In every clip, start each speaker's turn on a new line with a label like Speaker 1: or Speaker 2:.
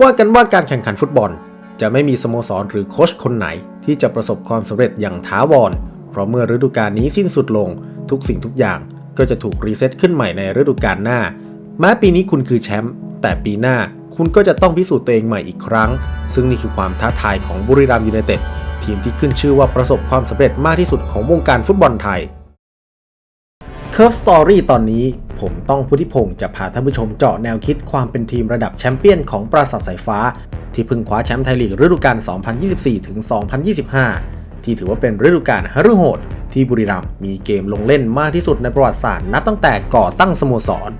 Speaker 1: ว่ากันว่าการแข่งขันฟุตบอล จะไม่มีสโมสรหรือโค้ชคนไหน ที่จะประสบความสำเร็จอย่างถาวร เพราะเมื่อฤดูกาลนี้สิ้นสุดลง ทุกสิ่งทุกอย่างก็จะถูกรีเซ็ตขึ้นใหม่ในฤดูกาลหน้า แม้ปีนี้คุณคือแชมป์แต่ปีหน้าคุณก็จะต้องพิสูจน์ตัวเองใหม่อีกครั้ง ซึ่งนี่คือความท้าทายของบุรีรัมย์ยูไนเต็ดทีมที่ขึ้นชื่อว่าประสบความสำเร็จมากที่สุดของวงการฟุตบอลไทย Curve Story ตอนนี้ผมต้องพุทธิพงศ์จะพาท่านผู้ชมเจาะแนวคิดความเป็นทีมระดับแชมเปี้ยนของปราสาทสายฟ้า ที่เพิ่งคว้าแชมป์ไทยลีกฤดูกาล 2024ถึง2025 ที่ถือว่าเป็นฤดูกาลฮารุโหด ที่บุรีรัมย์มีเกมลงเล่นมากที่สุดในประวัติศาสตร์นับตั้งแต่ก่อตั้งสโมสร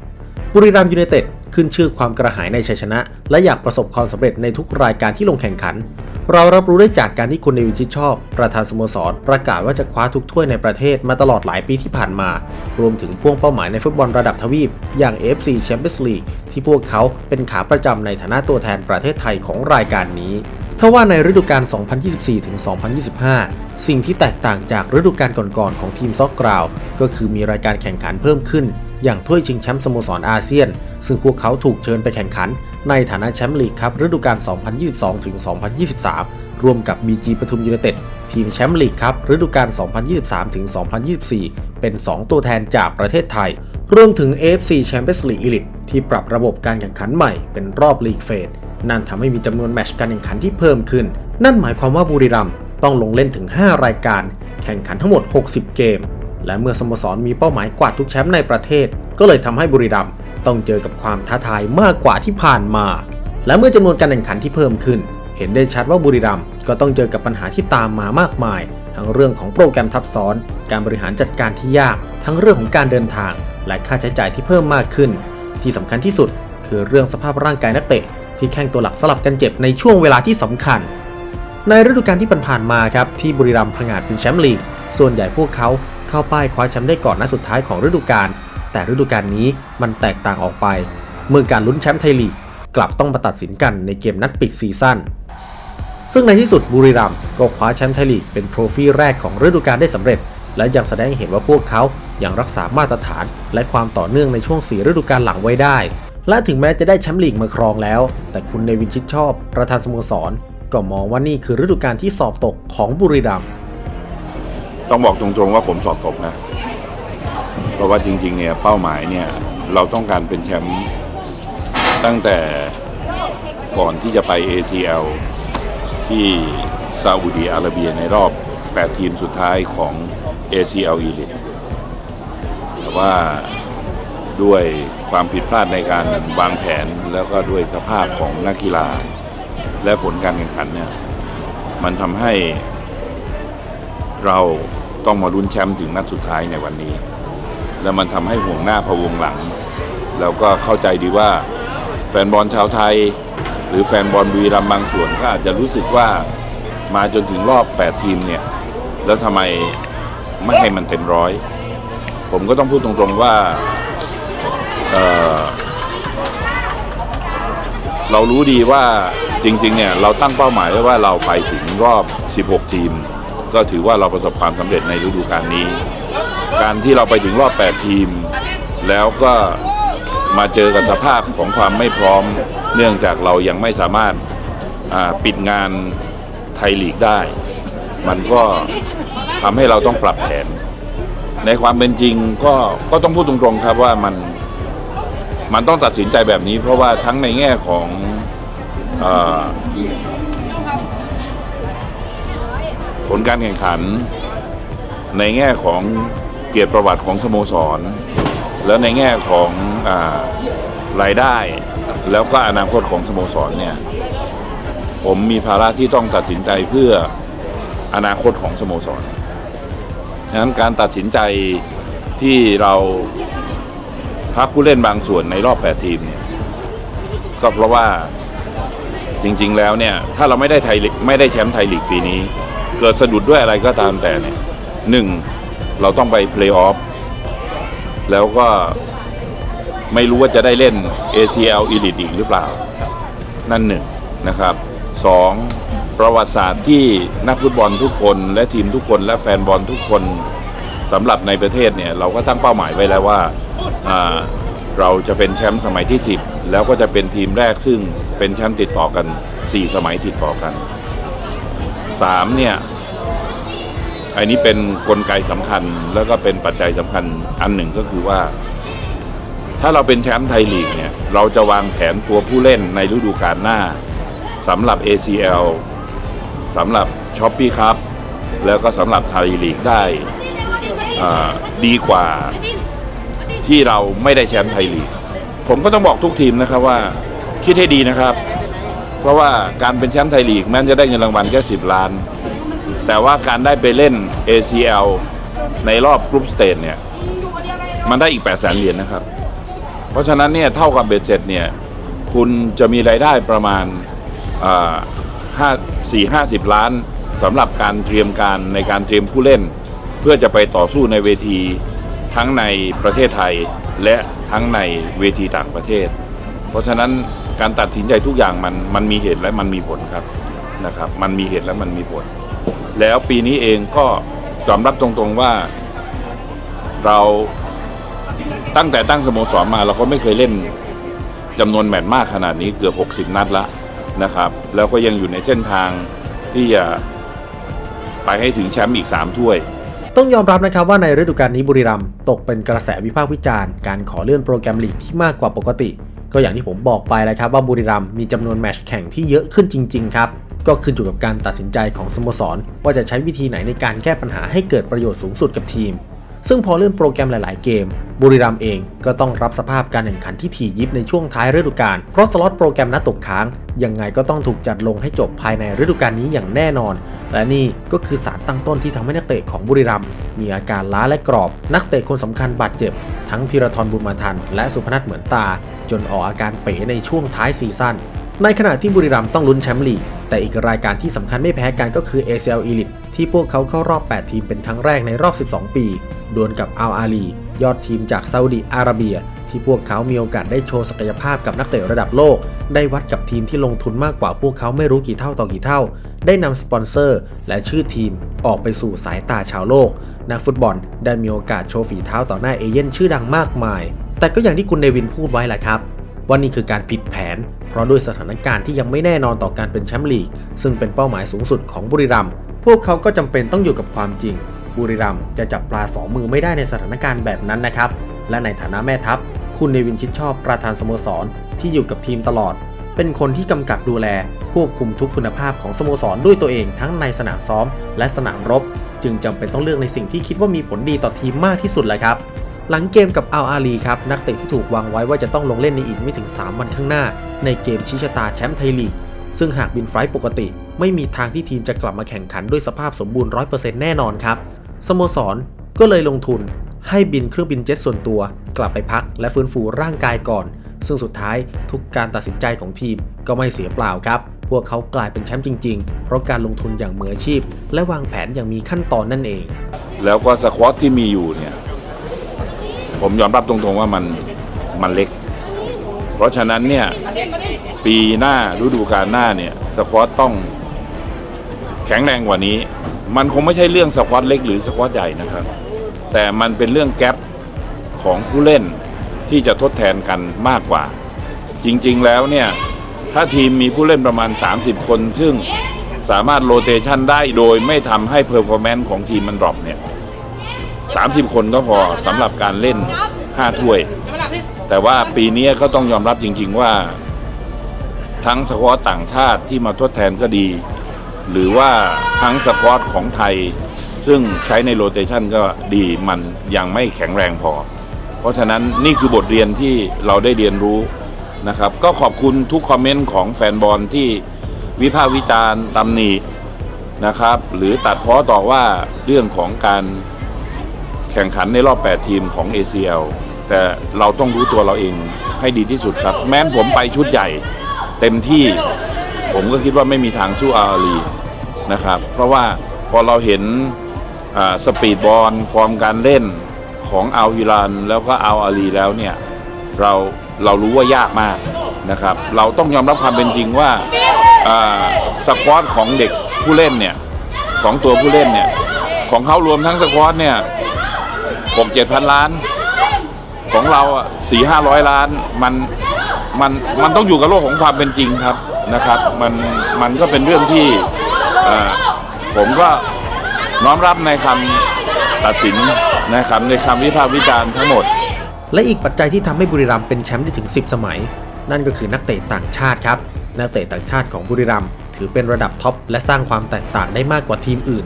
Speaker 1: บุรีรัมย์ยูไนเต็ดขึ้นชื่อความกระหายในชัยชนะ และอยากประสบความสำเร็จในทุกรายการที่ลงแข่งขัน เรารับรู้ได้จากการที่คุณเนวินชิดชอบ ประธานสโมสร ประกาศว่าจะคว้าทุกถ้วยในประเทศมาตลอดหลายปีที่ผ่านมา รวมถึงพ่วงเป้าหมายในฟุตบอลระดับทวีป อย่าง FC Champions League ที่พวกเขาเป็นขาประจำในฐานะตัวแทนประเทศไทยของรายการนี้ทว่าในฤดูกาล 2024 ถึง 2025 สิ่งที่แตกต่างจากฤดูกาลก่อนๆ ของทีมซอกกราว ก็คือมีรายการแข่งขันเพิ่มขึ้น อย่างถ้วยชิงแชมป์สโมสรอาเซียน ซึ่งพวกเขาถูกเชิญไปแข่งขัน ในฐานะแชมป์ลีกครับฤดูกาล 2022ถึง2023 ร่วมกับ BG ปทุมยูไนเต็ดทีมแชมป์ลีกครับฤดูกาล 2023ถึง2024 เป็น 2 ตัวแทนจากประเทศไทย รวมถึง AFC Champions League Elite ที่ปรับระบบการแข่งขันใหม่เป็นรอบลีกเฟส นั่นทำให้มีจำนวนแมตช์การแข่งขันที่เพิ่มขึ้น นั่นหมายความว่าบุรีรัมย์ต้องลงเล่นถึง 5 รายการ แข่งขันทั้งหมด 60 เกม และเมื่อสโมสรมีเป้าหมายกวาดทุกแชมป์ในประเทศ ก็เลยทำให้บุรีรัมย์ ต้องเจอกับความท้าทายมากกว่าที่ผ่านมา และเมื่อจำนวนการแข่งขันที่เพิ่มขึ้น เห็นได้ชัดว่าบุรีรัมย์ก็ต้องเจอกับปัญหาที่ตามมามากมาย ทั้งเรื่องของโปรแกรมทับซ้อน การบริหารจัดการที่ยาก ทั้งเรื่องของการเดินทาง และค่าใช้จ่ายที่เพิ่มมากขึ้น ที่สำคัญที่สุด คือเรื่องสภาพร่างกายนักเตะ ที่แข่งตัวหลักสลับกันเจ็บในช่วงเวลาที่สำคัญ ในฤดูกาลที่ผ่านมาครับที่บุรีรัมย์ผงาดเป็นแชมป์ลีกส่วนใหญ่พวกเขาเข้าป้ายคว้าแชมป์ได้ก่อนนัดสุดท้ายของฤดูกาล แต่ฤดูกาลนี้มันแตกต่างออกไป เมื่อการลุ้นแชมป์ไทยลีกกลับต้องมาตัดสินกันในเกมนัดปิดซีซั่น ซึ่งในที่สุดบุรีรัมย์ก็คว้าแชมป์ไทยลีกเป็นโทรฟี่แรกของฤดูกาลได้สำเร็จ และยังแสดงให้เห็นว่าพวกเขายังรักษามาตรฐาน และความต่อเนื่องในช่วง4ฤดูกาลหลังไว้ได้ และถึงแม้จะได้แชมป์ลีกมาครองแล้ว แต่คุณเนวินชิดชอบ ประธานสโมสร ก็มองว่านี่คือฤดูกาลที่สอบตกของบุรีรัมย์
Speaker 2: ต้องบอกตรงๆว่าผมสอบตกนะ เพราะว่าจริงๆเนี่ยเป้าหมายเนี่ยเราต้องการเป็นแชมป์ตั้งแต่ก่อนที่จะไป ACL ที่ซาอุดีอาระเบียในรอบ 8 ทีมสุดท้ายของ ACL Elite แต่ว่าด้วยความผิดพลาดในการวางแผนแล้วก็ด้วยสภาพของนักกีฬา และผลการแข่งขันเนี่ยมันทำให้เราต้องมาลุ้นแชมป์ถึงนัดสุดท้ายในวันนี้ แล้วมันทำให้ห่วงหน้าพะวงหลัง แล้วก็เข้าใจดีว่าแฟนบอลชาวไทย หรือแฟนบอลบุรีรัมย์บางส่วนก็อาจจะรู้สึกว่ามาจนถึงรอบ 8 ทีมเนี่ย แล้วทำไมไม่ให้มันเต็มร้อย ผมก็ต้องพูดตรงๆว่าเเรารู้ดีว่าจริงๆเนี่ยเราตั้งเป้าหมายไว้ว่าเราไปถึงรอบ 16 ทีม ก็ถือว่าเราประสบความสำเร็จในฤดูกาลนี้ การที่เราไปถึงรอบ 8 ทีม แล้วก็มาเจอกับสภาพของความไม่พร้อม เนื่องจากเรายังไม่สามารถปิดงานไทยลีกได้ มันก็ทำให้เราต้องปรับแผน ในความเป็นจริงก็ก็ต้องพูดตรงๆครับว่ามันมันต้องตัดสินใจแบบนี้ เพราะว่าทั้งในแง่ของอผลการแข่งขัน ในแง่ของ กียรติประวัติของสโมสร แล้วในแง่ของอารายได้ แล้วก็อนาคตของสโมสรเนี่ยผมมีภาระที่ต้องตัดสินใจเพื่ออนาคตของสโมสรฉะนั้นการตัดสินใจที่เราพักผู้เล่นบางส่วนในรอบ 8 ทีมเนี่ยก็เพราะว่าจริงๆแล้วเนี่ยถ้าเราไม่ได้ไทยลีกไม่ได้แชมป์ไทยลีกปีนี้ เกิดสะดุดด้วยอะไรก็ตามแต่เนี่ยหนึ่ง เราต้องไปเพลย์ออฟแล้วก็ไม่รู้ว่าจะได้เล่น ACL Elite อีกหรือเปล่า นั่นหนึ่งนะครับสองประวัติศาสตร์ที่นักฟุตบอลทุกคนและทีมทุกคนและแฟนบอลทุกคนสำหรับในประเทศเนี่ย เราก็ตั้งเป้าหมายไว้แล้วว่าเราจะเป็นแชมป์สมัยที่ 10 แล้วก็จะเป็นทีมแรกซึ่งเป็นแชมป์ติดต่อกัน 4 สมัยติดต่อกัน3เนี่ย อันนี้เป็นนกลไกสำคัญแล้วก็เป็นปัจจัยสำคัญอันหนึ่งก็คือว่า ถ้าเราเป็นแชมป์ไทยลีกเนี่ย เราจะวางแผนตัวผู้เล่นในฤดูกาลหน้าสำหรับ ACL สำหรับช้อปปี้ครับแล้วก็สำหรับไทยลีกได้ดีกว่าที่เราไม่ได้แชมป์ไทยลีก ผมก็ต้องบอกทุกทีมนะครับว่าคิดให้ดีนะครับ เพราะว่าการเป็นแชมป์ไทยลีกแม้จะได้เงินรางวัลแค่10ล้าน แต่ว่าการได้ไปเล่น ACL ในรอบกรุ๊ปสเตจเนี่ย มันได้อีก8 0 0 0 0 0เหรียญนะครับ เพราะฉะนั้นเนี่ยเท่ากับเบ็ดเสร็จเนี่ย คุณจะมีรายได้ประมาณห้าสี่ห้าสิบล้านสำหรับการเตรียมการในการเตรียมผู้เล่น เพื่อจะไปต่อสู้ในเวทีทั้งในประเทศไทยและทั้งในเวทีต่างประเทศ เพราะฉะนั้นการตัดสินใจทุกอย่างมันมันมีเหตุและมันมีผลครับนะครับ มันมีเหตุและมันมีผล แล้วปีนี้เองก็ยอมรับตรงๆว่าเราตั้งแต่ตั้งสโมสรมาเราก็ไม่เคยเล่นจำนวนแมตช์มากขนาดนี้เกือบ 60 นัดละนะครับ แล้วก็ยังอยู่ในเส้นทางที่จะไปให้ถึงแชมป์อีก 3 ถ้วย
Speaker 1: ต้องยอมรับนะครับว่าในฤดูกาลนี้บุรีรัมย์ตกเป็นกระแสวิพากษ์วิจารณ์การขอเลื่อนโปรแกรมลีกที่มากกว่าปกติ ก็อย่างที่ผมบอกไปแล้วครับว่าบุรีรัมย์มีจำนวนแมตช์แข่งที่เยอะขึ้นจริง ๆ ครับ ก็ขึ้นอยู่กับการตัดสินใจของสโมสร ว่าจะใช้วิธีไหนในการแก้ปัญหาให้เกิดประโยชน์สูงสุดกับทีม ซึ่งพอเลื่อนโปรแกรมหลาย ๆ เกม บุรีรัมย์เองก็ต้องรับสภาพการแข่งขันที่ถี่ยิบในช่วงท้ายฤดูกาลเพราะสล็อตโปรแกรมนัดตกค้าง ยังไงก็ต้องถูกจัดลงให้จบภายในฤดูกาลนี้อย่างแน่นอน และนี่ก็คือสารตั้งต้นที่ทำให้นักเตะของบุรีรัมย์มีอาการล้าและกรอบ นักเตะคนสำคัญบาดเจ็บ ทั้งธีรทรบุญมาทัน และสุพนัทเหมือนตา จนออกอาการเป๋ในช่วงท้ายซีซั่น ในขณะที่บุรีรัมย์ต้องลุ้นแชมป์ลีก แต่อีกรายการที่สำคัญไม่แพ้กันก็คือ ACL Elite ที่พวกเขาเข้ารอบ 8 ทีมเป็นครั้งแรกในรอบ 12 ปี ดวลกับอัลอาลี ยอดทีมจากซาอุดิอาระเบีย ที่พวกเขามีโอกาสได้โชว์ศักยภาพกับนักเตะระดับโลก ได้วัดกับทีมที่ลงทุนมากกว่าพวกเขาไม่รู้กี่เท่าต่อกี่เท่า ได้นำสปอนเซอร์ และชื่อทีมออกไปสู่สายตาชาวโลก นักฟุตบอลได้มีโอกาสโชว์ฝีเท้าต่อหน้าเอเย่นชื่อดังมากมาย แต่ก็อย่างที่คุณเนวินพูดไว้แหละครับ ว่านี่คือการผิดแผน เพราะด้วยสถานการณ์ที่ยังไม่แน่นอนต่อการเป็นแชมป์ลีก ซึ่งเป็นเป้าหมายสูงสุดของบุรีรัมย์พวกเขาก็จำเป็นต้องอยู่กับความจริง บุรีรัมย์จะจับปลาสองมือไม่ได้ในสถานการณ์แบบนั้นนะครับ และในฐานะแม่ทัพ คุณเนวินชิดชอบประธานสโมสรที่อยู่กับทีมตลอด เป็นคนที่กำกับดูแลควบคุมทุกคุณภาพของสโมสรด้วยตัวเองทั้งในสนามซ้อม และสนามรบ จึงจำเป็นต้องเลือกในสิ่งที่คิดว่ามีผลดีต่อทีมมากที่สุดเลยครับ หลังเกมกับอัลอาลีครับนักเตะที่ถูกวางไว้ว่าจะต้องลงเล่นในอีกไม่ถึง 3 วันข้างหน้า ในเกมชี้ชะตาแชมป์ไทยลีก ซึ่งหากบินไฟล์ปกติ ไม่มีทางที่ทีมจะกลับมาแข่งขันด้วยสภาพสมบูรณ์ 100%แน่นอนครับสโมสรก็เลยลงทุนให้บินเครื่องบินเจ็ตส่วนตัว กลับไปพักและฟื้นฟูร่างกายก่อน ซึ่งสุดท้ายทุกการตัดสินใจของทีมก็ไม่เสียเปล่าครับ พวกเขากลายเป็นแชมป์จริง ๆ เพราะการลงทุนอย่างมืออาชีพ และวางแผนอย่างมีขั้นตอนนั่นเอง
Speaker 2: แล้วก็สควอตที่มีอยู่เนี่ย ผมยอมรับตรงๆว่ามันมันเล็ก เพราะฉะนั้นเนี่ยปีหน้าฤดูกาลหน้าเนี่ยสควอตต้องแข็งแรงกว่านี้ มันคงไม่ใช่เรื่องสควอตเล็กหรือสควอตใหญ่นะครับ แต่มันเป็นเรื่องแกลบของผู้เล่นที่จะทดแทนกันมากกว่า จริงๆแล้วเนี่ย ถ้าทีมมีผู้เล่นประมาณ 30 คน ซึ่งสามารถโรเตชันได้โดยไม่ทำให้เพอร์ฟอร์แมนซ์ของทีมมันดรอปเนี่ย 30 คนก็พอสำหรับการเล่น 5 ถ้วย แต่ว่าปีนี้ก็ต้องยอมรับจริง ๆว่า ทั้งสควอตต่างชาติที่มาทดแทนก็ดี หรือว่าทั้งสควอตของไทย ซึ่งใช้ในโรเตชันก็ดีมันยังไม่แข็งแรงพอ เพราะฉะนั้นนี่คือบทเรียนที่เราได้เรียนรู้นะครับ ก็ขอบคุณทุกคอมเมนต์ของแฟนบอลที่วิพากษ์วิจารณ์ตำหนินะครับ หรือตัดเพ้อต่อว่าเรื่องของการ แข่งขันในรอบ 8 ทีมของ ACL แต่เราต้องรู้ตัวเราเองให้ดีที่สุดครับ แม้นผมไปชุดใหญ่ เต็มที่ผมก็คิดว่าไม่มีทางสู้อาลีนะครับ เพราะว่าพอเราเห็นสปีดบอลฟอร์มการเล่นของอัลฮิรันแล้วก็อัลอาลีแล้วเนี่ยเราเรารู้ว่ายากมากนะครับ เราต้องยอมรับความเป็นจริงว่าอ่าสควอตของเด็กผู้เล่นเนี่ยของตัวผู้เล่นเนี่ยของเขารวมทั้งสควอตเนี่ย หกเจ็ดพันล้าน ของเราสี่ห้าร้อยล้านมันมันมันต้องอยู่กับโลกของความเป็นจริงครับนะครับ มันมันก็เป็นเรื่องที่อ่อผมก็น้อมรับในคำตัดสินนะครับในคำวิพากษ์วิจารณ์ทั้งหมด
Speaker 1: และอีกปัจจัยที่ทำให้บุรีรัมย์เป็นแชมป์ได้ถึง 10 สมัย นั่นก็คือนักเตะต่างชาติครับ นักเตะต่างชาติของบุรีรัมย์ถือเป็นระดับท็อปและสร้างความแตกต่างได้มากกว่าทีมอื่น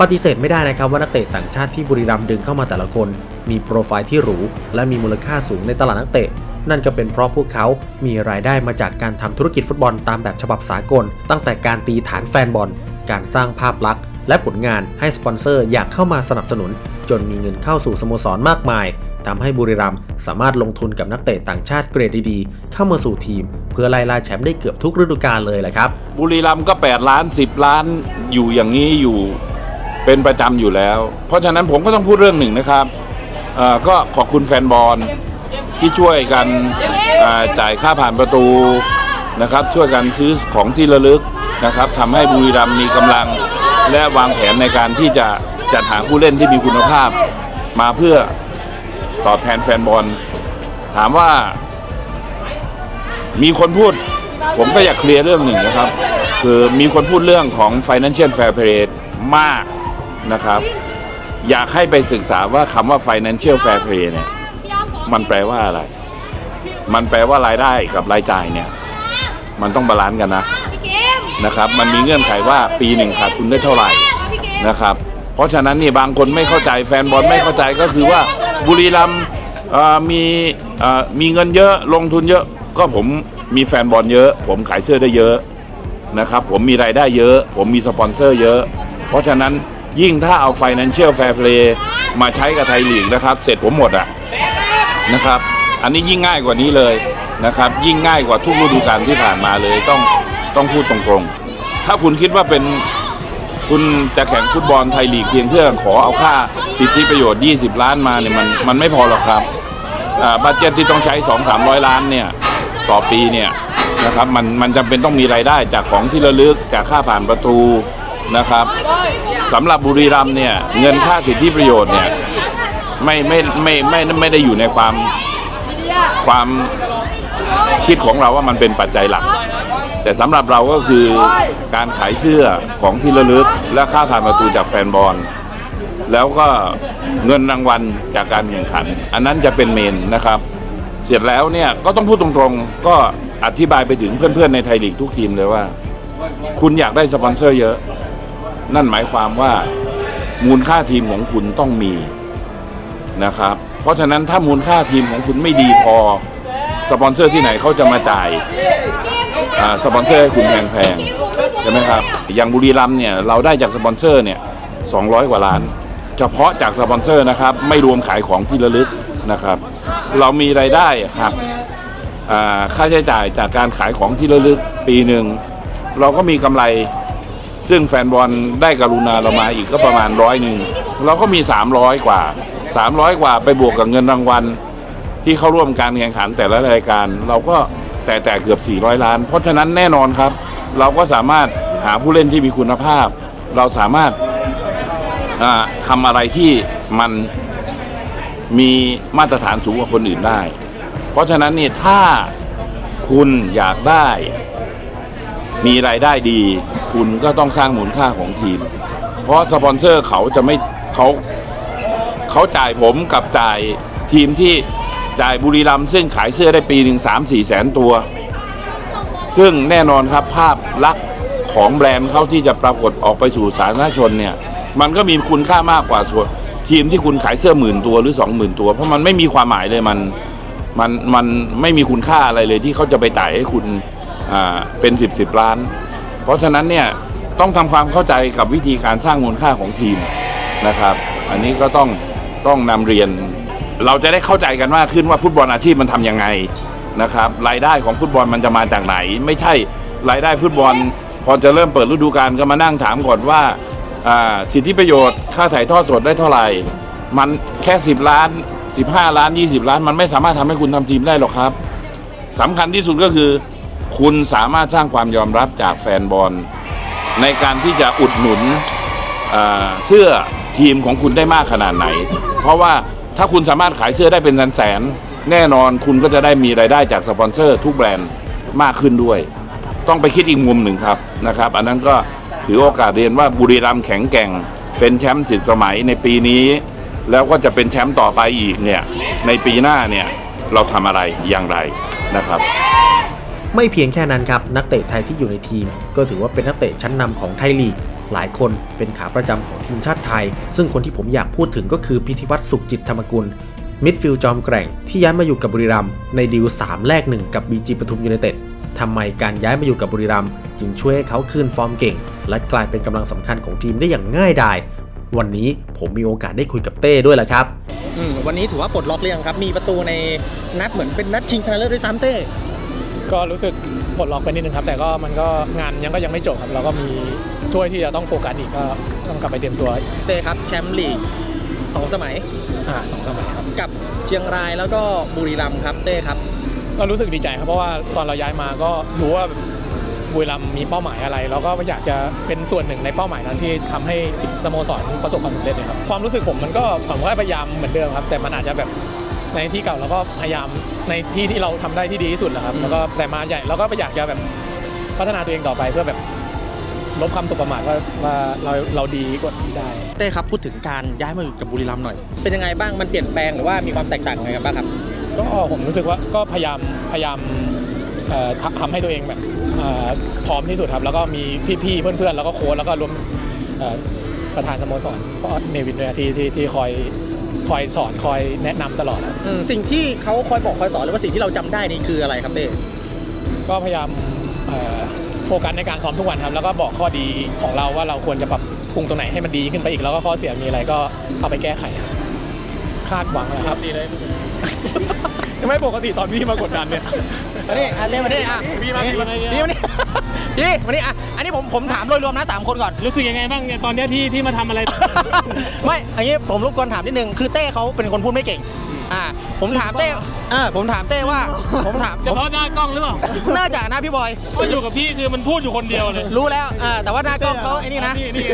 Speaker 1: ปฏิเสธไม่ได้นะครับว่านักเตะต่างชาติที่บุรีรัมย์ดึงเข้ามาแต่ละคน มีโปรไฟล์ที่หรู และมีมูลค่าสูงในตลาดนักเตะ นั่นก็เป็นเพราะพวกเขามีรายได้มาจากการทำธุรกิจฟุตบอลตามแบบฉบับสากล ตั้งแต่การตีฐานแฟนบอล การสร้างภาพลักษณ์ และผลงานให้สปอนเซอร์อยากเข้ามาสนับสนุน จนมีเงินเข้าสู่สโมสรมากมายทำให้บุรีรัมย์สามารถลงทุนกับนักเตะต่างชาติเกรดดีๆ เข้ามาสู่ทีม เพื่อไล่ล่าแชมป์ได้เกือบทุกฤดูกาลเลยแหละครับ
Speaker 2: บุรีรัมย์ก็ 8 ล้าน 10 ล้านอยู่อย่างนี้อยู่ เป็นประจำอยู่แล้ว เพราะฉะนั้นผมก็ต้องพูดเรื่องหนึ่งนะครับเอ่อก็ขอบคุณแฟนบอลที่ช่วยกันจ่ายค่าผ่านประตูนะครับ ช่วยกันซื้อของที่ระลึกนะครับทำให้บุรีรัมย์มีกำลัง และวางแผนในการที่จะจัดหาผู้เล่นที่มีคุณภาพ มาเพื่อตอบแทนแฟนบอล ถามว่า มีคนพูด ผมก็อยากเคลียร์เรื่องหนึ่งนะครับ คือมีคนพูดเรื่องของ financial fair play มาก นะครับ อยากให้ไปศึกษาว่าคำว่า financial fair play เนี่ย มันแปลว่าอะไร มันแปลว่ารายได้กับรายจ่ายเนี่ย มันต้องบาลานซ์กันนะนะครับ มันมีเงื่อนไขว่าปีหนึ่งขาดทุนได้เท่าไหร่นะครับ เพราะฉะนั้นนี่บางคนไม่เข้าใจแฟนบอลไม่เข้าใจก็คือว่าบุรีรัมย์มีมีเงินเยอะลงทุนเยอะก็ผมมีแฟนบอลเยอะ ผมขายเสื้อได้เยอะนะครับ ผมมีรายได้เยอะ ผมมีสปอนเซอร์เยอะ เพราะฉะนั้น ยิ่งถ้าเอา Financial Fair Play มาใช้กับไทยลีกนะครับ เสร็จผมหมดอะนะครับ อันนี้ยิ่งง่ายกว่านี้เลยนะครับ ยิ่งง่ายกว่าทุกฤดูกาลที่ผ่านมาเลยต้องต้องพูดตรงๆ ถ้าคุณคิดว่าเป็นคุณจะแข่งฟุตบอลไทยลีกเพียงเพื่อขอเอาค่าสิทธิประโยชน์ 20 ล้านมาเนี่ยมันมันไม่พอหรอกครับบัตเจ็ตที่ต้องใช้ 2 3 0 0 ล้านเนี่ยต่อปีเนี่ยนะครับมันมันจำเป็นต้องมีรายได้จากของที่ระลึกจากค่าผ่านประตูนะครับ สำหรับบุรีรัมย์เนี่ยเงินค่าสิทธิประโยชน์เนี่ยไม่ไม่ไม่ไม่ไม่ไม่ได้อยู่ในความความคิดของเราว่ามันเป็นปัจจัยหลัก แต่สำหรับเราก็คือการขายเสื้อของที่ระลึก และค่าผ่านประตูจากแฟนบอลแล้วก็เงินรางวัลจากการแข่งขัน อันนั้นจะเป็นเมนนะครับ เสร็จแล้วเนี่ยก็ต้องพูดตรงๆ ก็อธิบายไปถึงเพื่อนๆในไทยลีกทุกทีมเลยว่า คุณอยากได้สปอนเซอร์เยอะ นั่นหมายความว่ามูลค่าทีมของคุณต้องมีนะครับ เพราะฉะนั้นถ้ามูลค่าทีมของคุณไม่ดีพอ สปอนเซอร์ที่ไหนเขาจะมาจ่ายสปอนเซอร์ให้คุณแพงๆใช่ไหมครับอย่างบุรีรัมเนี่ยเราได้จากสปอนเซอร์เนี่ย200 กว่าล้าน เฉพาะจากสปอนเซอร์นะครับ ไม่รวมขายของที่ระลึกนะครับ เรามีรายได้หักค่าใช้จ่ายจากการขายของที่ระลึกปีหนึ่งเราก็มีกำไร ซึ่งแฟนบอลได้กรุณาเรามาอีกก็ประมาณร้อยหนึ่งเราก็มี 300 กว่า 300 กว่าไปบวกกับเงินรางวัล ที่เข้าร่วมการแข่งขันแต่ละรายการ เราก็แต่แต่เกือบ 400 ล้าน เพราะฉะนั้นแน่นอนครับ เราก็สามารถหาผู้เล่นที่มีคุณภาพ เราสามารถาทำอะไรที่มันมีมาตรฐานสูงกว่าคนอื่นได้ เพราะฉะนั้นนี่ถ้าคุณอยากได้ มีรายได้ดี คุณก็ต้องสร้างมูลค่าของทีม เพราะสปอนเซอร์เขาจะไม่เขาเขาจ่ายผมกับจ่ายทีมที่จ่ายบุรีรัมย์ซึ่งขายเสื้อได้ปีหนึ่งสามสี่แสนตัว ซึ่งแน่นอนครับภาพลักษณ์ของแบรนด์เขาที่จะปรากฏออกไปสู่สาธารณชนเนี่ยมันก็มีคุณค่ามากกว่าส่วนทีมที่คุณขายเสื้อหมื่นตัวหรือสองหมื่นตัว เพราะมันไม่มีความหมายเลยมันมันมันไม่มีคุณค่าอะไรเลยที่เขาจะไปจ่ายให้คุณอ่าเป็นสิบสิบล้าน เพราะฉะนั้นเนี่ยต้องทำความเข้าใจกับวิธีการสร้างมูลค่าของทีมนะครับ อันนี้ก็ต้องต้องนำเรียน เราจะได้เข้าใจกันมาขึ้นว่าฟุตบอลอาชีพมันทำยังไงนะครับรายได้ของฟุตบอลมันจะมาจากไหน ไม่ใช่รายได้ฟุตบอล พอจะเริ่มเปิดฤดูกาลก็มานั่งถามก่อนว่าสิทธิประโยชน์ค่าถ่ายทอดสดได้เท่าไหร่ มันแค่ 10 ล้าน 15 ล้าน 20 ล้าน มันไม่สามารถทำให้คุณทำทีมได้หรอกครับสำคัญที่สุดก็คือ คุณสามารถสร้างความยอมรับจากแฟนบอล ในการที่จะอุดหนุนเสื้อทีมของคุณได้มากขนาดไหน เพราะว่าถ้าคุณสามารถขายเสื้อได้เป็นแสนๆแน่นอนคุณก็จะได้มีรายได้จากสปอนเซอร์ทุกแบรนด์มากขึ้นด้วย ต้องไปคิดอีกมุมหนึ่งครับนะครับ อันนั้นก็ถือโอกาสเรียนว่าบุรีรัมย์แข็งแกร่ง เป็นแชมป์สิทธิ์สมัยในปีนี้ แล้วก็จะเป็นแชมป์ต่อไปอีกเนี่ยในปีหน้าเนี่ยเราทำอะไรอย่างไรนะครับ
Speaker 1: ไม่เพียงแค่นั้นครับ นักเตะไทยที่อยู่ในทีม ก็ถือว่าเป็นนักเตะชั้นนำของไทยลีก หลายคนเป็นขาประจำของทีมชาติไทย ซึ่งคนที่ผมอยากพูดถึงก็คือพิธิวัตรสุขจิตธรรมกุล มิดฟิลด์จอมแกร่งที่ย้ายมาอยู่กับบุรีรัมย์ในดีล3แลกหนึ่งกับ BG ปทุมยูไนเต็ดทำไมการย้ายมาอยู่กับบุรีรัมย์จึงช่วยให้เขาคืนฟอร์มเก่ง และกลายเป็นกำลังสำคัญของทีมได้อย่างง่ายดาย วันนี้ผมมีโอกาสได้คุยกับเต้ด้วยแหละครับ
Speaker 3: อืมวันนี้ถือว่าปลดล็อกเรียงครับ มีประตูในนัดเหมือนเป็นนัดชิงชนะเลิศด้วยซ้ำเต้
Speaker 4: ก็รู้สึกปลดล็อกไปนิดนึงครับ แต่ก็มันก็งานยังก็ยังไม่จบครับเราก็มีถ้วยที่จะต้องโฟกัสอีกก็ต้องกลับไปเตรียมตัว
Speaker 3: เต้ครับแชมป์ลีกสองสมัย
Speaker 4: อ่าสองสมัยครับ
Speaker 3: กับเชียงรายแล้วก็บุรีรัมย์ครับเต้ครับ
Speaker 4: ก็รู้สึกดีใจครับเพราะว่าตอนเราย้ายมาก็รู้ว่าบุรีรัมย์มีเป้าหมายอะไร แล้วก็อยากจะเป็นส่วนหนึ่งในเป้าหมายนั้นที่ทำให้สโมสรประสบความสำเร็จเลยครับความรู้สึกผมมันก็ผมก็พยายามเหมือนเดิมครับ แต่มันอาจจะแบบ ในที่เก่าเราก็พยายามในที่ที่เราทำได้ที่ดีที่สุดแหละครับแล้วก็แต่มาใหญ่เราก็อยากจะแบบพัฒนาตัวเองต่อไปเพื่อแบบลบคำสบประมาทว่าว่าเราเราดีกว่านี้ได้
Speaker 3: เต้ครับพูดถึงการย้ายมาอยู่กับบุรีรัมย์หน่อย เป็นยังไงบ้างมันเปลี่ยนแปลงหรือว่ามีความแตกต่างยังไงกันบ้างครับ
Speaker 4: ก็ผมรู้สึกว่าก็พยายามพยายามเอ่อทำทำให้ตัวเองแบบเอ่อพร้อมที่สุดครับ แล้วก็มีพี่ๆเพื่อนๆ แล้วก็โค้ชแล้วก็รวมเอ่อประธานสโมสรเพราะเนวินด้วยที่ที่ที่คอย คอยสอนคอยแนะนำตลอดครับ
Speaker 3: อืมสิ่งที่เขาคอยบอกคอยสอนหรือว่าสิ่งที่เราจำได้นี่คืออะไรครับเต้
Speaker 4: ก็พยายามเอ่อโฟกัสในการซ้อมทุกวันครับ แล้วก็บอกข้อดีของเราว่าเราควรจะปรับปรุงตรงไหนให้มันดีขึ้นไปอีกแล้วก็ข้อเสียมีอะไรก็เอาไปแก้ไขครับคาดหวังนะครับดีเลย ไม่ปกติตอนพี่มากดดันเนี่ย
Speaker 3: มาดิอะเต้มาดิอะ
Speaker 4: พี่มาพี่มา
Speaker 3: พี่มาดิพี่มาดิอะอันนี้ผมผมถามโดยรวมนะสามคนก่อน
Speaker 5: รู้สึกยังไงบ้างเนี่ยตอนเนี้ยที่ที่มาทำอะไร
Speaker 3: ไม่อันนี้ผมรบกวนถามนิดนึง คือเต้เขาเป็นคนพูดไม่เก่ง อ่า ผมถามเต้อ่าผมถามเต้ว่า ผมถาม
Speaker 5: เฉพาะหน้ากล้องหรือเปล่า
Speaker 3: น่าจะนะพี่บอย
Speaker 5: เพราะอยู่กับพี่คือมันพูดอยู่คนเดียวเลย
Speaker 3: รู้แล้วอ่าแต่ว่าหน้ากล้องเขาไอ้นี่นะ
Speaker 5: นี่นี่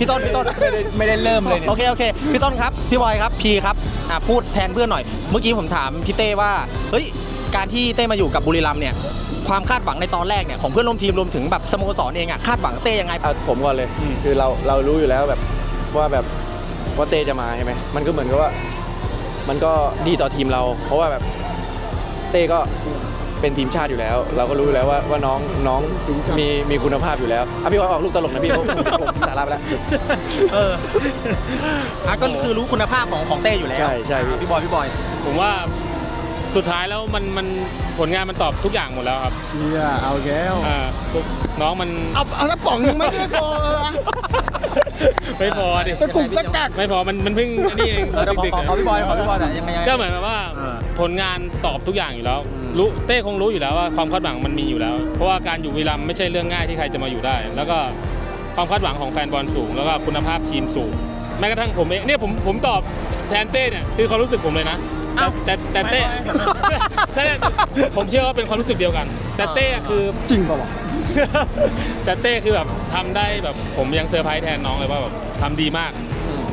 Speaker 3: พี่ต้นพี่ต้น
Speaker 4: ไม่ได้เริ่มเลย
Speaker 3: โอเคโอเคพี่ต้นครับ พี่บอยครับ พีครับอ่าพูดแทนเพื่อนหน่อย เมื่อกี้ผมถามพี่เต้ว่า เฮ้ย การที่เต้มาอยู่กับบุรีรัมย์เนี่ยความคาดหวังในตอนแรกเนี่ยของเพื่อนร่วมทีมรวมถึงแบบสโมสรเองอะคาดหวังเต้ยังไง
Speaker 6: เอาผมก่อนเลยคือเราเรารู้อยู่แล้วแบบว่าแบบว่าเต้จะมาใช่ไหมมันก็เหมือนกับว่า มันก็ดีต่อทีมเรา เพราะว่าแบบเต้ก็เป็นทีมชาติอยู่แล้ว เราก็รู้อยู่แล้วว่าว่าน้องน้องมีมีคุณภาพอยู่แล้วอะพี่บอยออกลูกตลกนะพี่ผมผมสาระไปแล้ว
Speaker 3: เอออะก็คือรู้คุณภาพของของเต้อยู่แล้ว
Speaker 6: ใช่ใช่พี่
Speaker 3: อ่าพี่บอยพี่บอย
Speaker 5: ผมว่า สุดท้ายแล้วมันมันผลงานมันตอบทุกอย่างหมดแล้วครับ
Speaker 7: เฮียเอาแก้ว
Speaker 5: อ่าน้องมัน
Speaker 7: เอาเอาสักป๋องหนึงไม่ได้พอเอออะ
Speaker 5: ไม่พอดิ
Speaker 7: ตะกุกตะกัก
Speaker 5: ไม่พอมันมันเพิ่งอันนี่เอง
Speaker 3: เออเดี๋ยวขอ
Speaker 5: ดึก
Speaker 3: ขอ
Speaker 5: ๆ
Speaker 3: ขอ
Speaker 5: อะ
Speaker 3: พี่บอยขอพี่บอยหน่อยยังไงยังไง
Speaker 5: ก็เหมือนกับว่าผลงานตอบทุกอย่างอยู่แล้วรู้เต้คงรู้อยู่แล้วว่าความคาดหวังมันมีอยู่แล้ว เพราะว่าการอยู่วีรัมย์ไม่ใช่เรื่องง่ายที่ใครจะมาอยู่ได้ แล้วก็ความคาดหวังของแฟนบอลสูง แล้วก็คุณภาพทีมสูงแม้กระทั่งผมเองเนี่ยผมผมตอบแทนเต้เนี่ยคือความรู้สึกผมเลยนะ แต่แต่แต่เต้แต่ผมเชื่อว่าเป็นความรู้สึกเดียวกัน แต่เต้คือ
Speaker 7: จริงป่าวะ
Speaker 5: แต่เต้คือแบบทำได้แบบผมยังเซอร์ไพรส์แทนน้องเลยว่าแบบทำดีมาก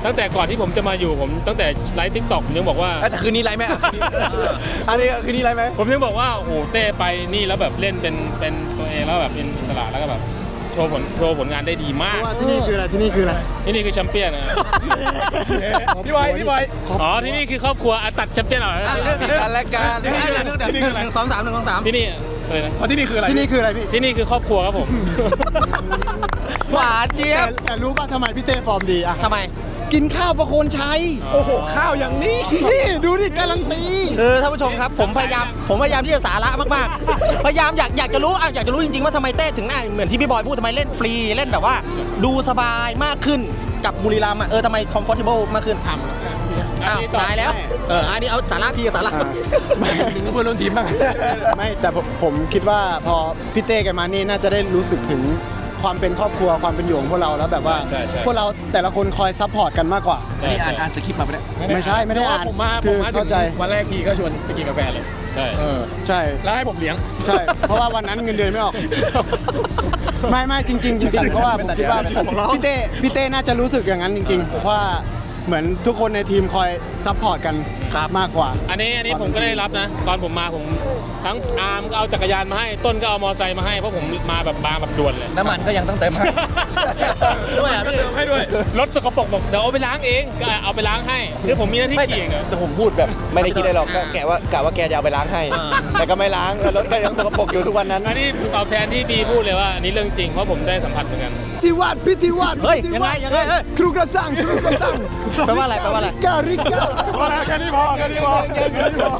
Speaker 5: ตั้งแต่ก่อนที่ผมจะมาอยู่ผมตั้งแต่ไลฟ์ทิกตอกผมยังบอกว่า
Speaker 6: แต่คืนนี้ไรไหมอะอันนี้คืนนี้ไรไหม
Speaker 5: ผมยังบอกว่าโอ้โหเต้ไปนี่แล้วแบบเล่นเป็นเป็นตัวเองแล้วแบบเป็นอิสระแล้วก็แบบโชว์ผลโชว์ผลงานได้ดีมาก
Speaker 7: ว่าที่นี่คืออะไรที่นี่คืออะไร
Speaker 5: ที่นี่คือแชมเปี้ยนนะ
Speaker 7: พี่บอยพี่บอย
Speaker 5: อ๋อ ที่นี่คือครอบครัวอะตัดแชมเปี้ยนออก
Speaker 3: อะ
Speaker 5: นะ
Speaker 3: เรื่อง
Speaker 6: มี
Speaker 3: เรื่อง
Speaker 6: การและการ
Speaker 3: เรื่องเรื่องเรื่องเรื่องหนึ่งสองสามหนึ่งสองสาม
Speaker 5: ที่นี่อะไรนะ
Speaker 7: ที่นี่คืออะไรที่นี่คืออะไรพี่
Speaker 5: ที่นี่คือครอบครัวครับผม
Speaker 3: หวานเจี๊ย
Speaker 7: แต่
Speaker 3: บ
Speaker 7: แต่รู้ป่ะทำไมพี่เต้ฟอร์มดีอะ
Speaker 3: ทำไม
Speaker 7: กินข้าวประโคนชัย
Speaker 5: อ๋อ
Speaker 7: โอ้โห ข้าวอย่างนี้ นี่ดูดิการันตี
Speaker 3: เออท่านผู้ชมครับผมพยายามผมพยายามที่จะสาระมากๆ พยายามอยากอยากจะรู้อะอยากจะรู้จริงๆว่าทำไมเต้ถึงน่าเหมือนที่พี่บอยพูดทำไมเล่นฟรีเล่นแบบว่า ดูสบายมากขึ้นกับบุรีรัมย์อะเออทำไม comfortable มากขึ้นทำอ้าวตายแล้วเอออันนี้เอาสาระพี่กับสาระ
Speaker 7: ไม่เพื่อนร่วมทีมบ้าง ไม่แต่ผมผมคิดว่าพอพี่เต้แกมานี่น่าจะได้รู้สึกถึง ความเป็นครอบครัวความเป็นอยู่ของพวกเราแล้วแบบว่า
Speaker 5: ใช่ใช่
Speaker 7: พวกเราแต่ละคนคอยซัพพอร์ตกันมากกว่า
Speaker 5: ใช่
Speaker 6: นี่อ่าน
Speaker 5: ใช่
Speaker 6: อ่านสคริปต์มาไม่ได้
Speaker 7: ไม่ใช่ไม่ได้อ่าน
Speaker 4: ผมมา
Speaker 7: คื
Speaker 4: ผม
Speaker 7: อ
Speaker 4: มาถึ
Speaker 7: เข้างใจ
Speaker 4: วันแรกพี่ก็ชวนไปกินกาแฟเลย
Speaker 5: ใช่
Speaker 4: เออ
Speaker 7: ใช่
Speaker 4: แล้วให้ผมเลี้ยง
Speaker 7: ใช่ เพราะว่าวันนั้นเงินเดือนไม่ออก ไม่ไม่จริงๆจริงๆเพราะว่าผมคิดว่าพี่เต้พี่เต้น่าจะรู้สึกอย่างนั้นจริง ๆ เพราะว่าเหมือนทุกคนในทีมคอยซัพพอร์ตกัน มากกว่า
Speaker 5: อันนี้อันนี้ผมก็ได้รับนะ ตอนผมมาผมทั้งอาร์มก็เอาจักรยานมาให้ ต้นก็เอามอไซค์มาให้ เพราะผมมาแบบมาแบบด่วนเลย
Speaker 6: น้ำมันก็ยังต้องเติมให้
Speaker 5: ด้วยอะพี่ให้ด้วย รถสกปรกบอกเดี๋ยวเอาไปล้างเอง ก็เอาไปล้างให้ คือผมมีหน้าที่
Speaker 6: ไม่
Speaker 5: ขี่เองอะ
Speaker 6: แต่ผมพูดแบบไม่ได้คิดอะไรหรอกก็แกะว่ากะว่าแกจะเอาไปล้างให้แต่ก็ไม่ล้างแล้วรถก็ยังสกปรกอยู่ทุกวันนั้น
Speaker 5: อันนี้ตอบแทนที่บีพูดเลยว่าอันนี้เรื่องจริงเพราะผมได้สัมผัสเหมือนกัน
Speaker 7: พิ ธีวัดพิธีวัด
Speaker 3: เฮ้ย
Speaker 7: พิธี
Speaker 3: ยังไง
Speaker 7: วัด
Speaker 3: ยังไงเฮ้ย
Speaker 7: ครูกระสังครูกระสัง
Speaker 3: แปลว่าอะไรแปลว่าอะไร
Speaker 7: กาลิกา พอแล้วแค่นี้พอแค่นี้พอแค่นี้พอ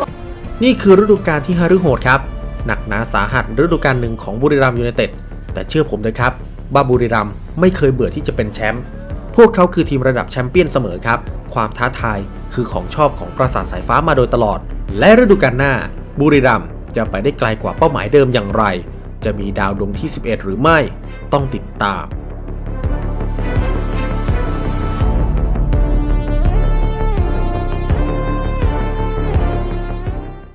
Speaker 1: นี่คือฤดูกาลที่ฮารุโหดครับ หนักหนาสาหัสฤดูกาลหนึ่งของบุรีรัมย์ยูไนเต็ดแต่เชื่อผมเลยครับว่าบุรีรัมย์ไม่เคยเบื่อที่จะเป็นแชมป์พวกเขาคือทีมระดับแชมเปี้ยนเสมอครับ ความท้าทายคือของชอบของปราสาทสายฟ้ามาโดยตลอด และฤดูกาลหน้า บุรีรัมย์จะไปได้ไกลกว่าเป้าหมายเดิมอย่างไร จะมีดาวดวงที่ 11 หรือไม่ต้องติดตาม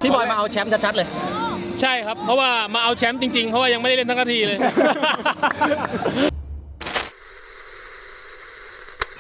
Speaker 3: พี่บอยมาเอาแชมป์ชัดๆเลย
Speaker 5: ใช่ครับ เพราะว่ามาเอาแชมป์จริงๆ เพราะว่ายังไม่ได้เล่นทั้งนาทีเลย